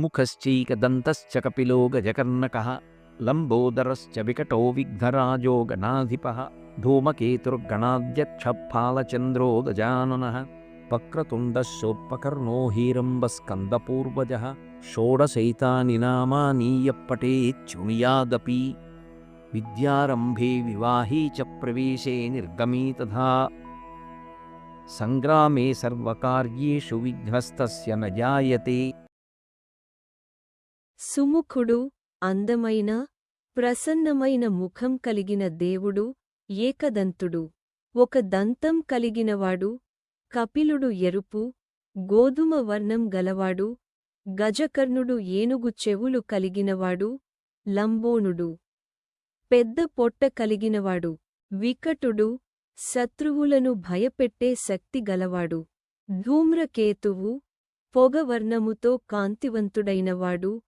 मुखश्चैकदन्तश्च कपिलोगजकर्णकः लम्बोदरश्च विकटो विघ्नराजो गणाधिपः धूमकेतुर्गणाध्यक्षफालचन्द्रो गजाननः वक्रतुण्डश्चोपकर्णो हीरम्बस्कन्दपूर्वजः षोडशैतानि नामानीयपटेच्छृणुयादपि विद्यारम्भे विवाहे च प्रवेशे निर्गमी तथा, सङ्ग्रामे सर्वकार्येषु विघ्नस्तस्य न जायते। సుముఖుడు అందమైన ప్రసన్నమైన ముఖం కలిగిన దేవుడు ఏకదంతుడు. ఒక దంతం కలిగినవాడు కపిలుడు ఎరుపు గోధుమ వర్ణం గలవాడు గజకర్ణుడు ఏనుగు చెవులు కలిగినవాడు లంబోనుడు. పెద్ద పొట్ట కలిగినవాడు వికటుడు శత్రువులను భయపెట్టే శక్తి గలవాడు. ధూమ్రకేతువు పొగవర్ణముతో కాంతివంతుడైనవాడు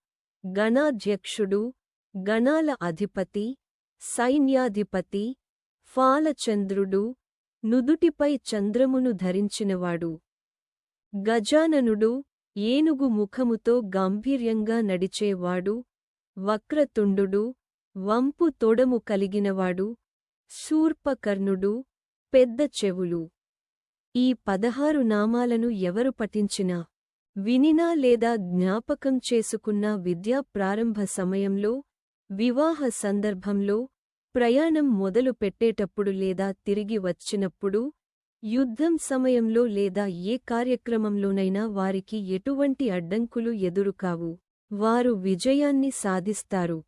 గణాధ్యక్షుడు గణాల అధిపతి సైన్యాధిపతి ఫాలచంద్రుడు నుదుటిపై చంద్రమును ధరించినవాడు. గజాననుడు ఏనుగు ముఖముతో గాంభీర్యంగా నడిచేవాడు. వక్రతుండుడు వంపు తొడము కలిగినవాడు. శూర్పకర్ణుడు పెద్ద చెవులు. ఈ పదహారు నామాలను ఎవరు పఠించినా వినినా లేదా జ్ఞాపకం చేసుకున్న విద్యా ప్రారంభ సమయంలో వివాహ సందర్భంలో ప్రయాణం మొదలు పెట్టేటప్పుడు లేదా తిరిగి వచ్చినప్పుడు యుద్ధం సమయంలో లేదా ఏ కార్యక్రమంలోనైనా వారికి ఎటువంటి అడ్డంకులు ఎదురుకావు. వారు విజయాన్ని సాధిస్తారు.